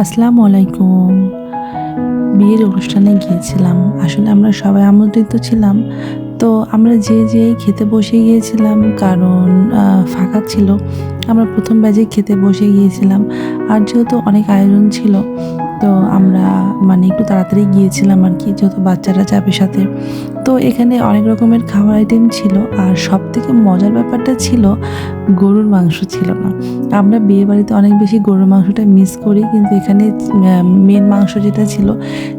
আসসালামু আলাইকুম। বিয়ের অনুষ্ঠানে গিয়েছিলাম। আসলে আমরা সবাই আমন্ত্রিত ছিলাম। তো আমরা যে যে খেতে বসে গিয়েছিলাম, কারণ ফাঁকা ছিল। আমরা প্রথম ব্যাচে খেতে বসে গিয়েছিলাম। আর যেহেতু অনেক আয়োজন ছিল তো আমরা মানে একটু তাড়াতাড়ি গিয়েছিলাম আর কি, যেহেতু বাচ্চারা যাবে সাথে। তো এখানে অনেক রকমের খাবার আইটেম ছিল আর সব থেকে মজার ব্যাপারটা ছিল গরুর মাংস ছিল না। আমরা বিয়ে বাড়িতে অনেক বেশি গরুর মাংসটা মিস করি, কিন্তু এখানে মেন মাংস যেটা ছিল,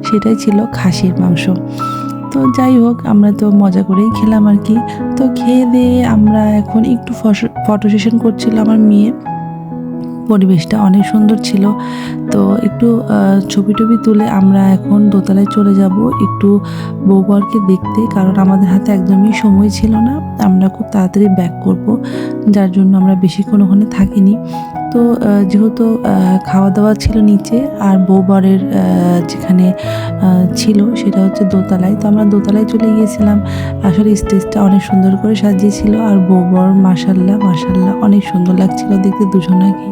সেটাই ছিল খাসির মাংস। তো যাই হোক, আমরা তো মজা করেই খেলাম আর কি। তো খেয়ে দিয়ে আমরা এখন একটু ফটো সেশন করছিল আমার মেয়ে। পরিবেশটা অনেক সুন্দর ছিল। তো একটু ছবি টবি তুলে আমরা এখন দোতলায় চলে যাব। একটু বউবরকে দেখতে, কারণ আমাদের হাতে একদমই সময় ছিল না। আমরা খুব তাড়াতাড়ি ব্যাক করব, যার জন্য আমরা বেশিক্ষণ ওখানে থাকিনি। তো যেহেতু খাওয়া দাওয়া ছিল নিচে আর বউবরের যেখানে ছিল সেটা হচ্ছে দোতলায়। তো আমরা দোতলায় চলে গিয়েছিলাম। আসলে স্টেজটা অনেক সুন্দর করে সাজিয়েছিল আর বউবর মাসাল্লাহ মাসাল্লাহ অনেক সুন্দর লাগছিল দেখতে দুজনাকেই।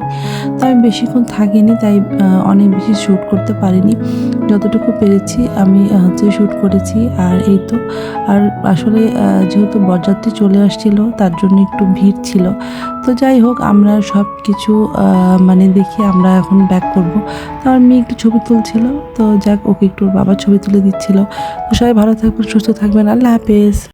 তো আমি বেশিক্ষণ থাকিনি, তাই অনেক বেশি শ্যুট করতে পারিনি। যতটুকু পেরেছি আমি হচ্ছে শ্যুট করেছি। আর এই তো, আর আসলে যেহেতু বরযাত্রী চলে আসছিল, তার জন্য একটু ভিড় ছিল। তো যাই হোক, আমরা সব কিছু মানে দেখি আমরা এখন ব্যাক করব। তো আমার মেয়ে একটু ছবি তুলছিল, তো যাক, ওকে একটু বাবা ছবি তুলে দিচ্ছিল। তো সবাই ভালো থাকবেন, সুস্থ থাকবেন, আল্লাহ হাফেজ।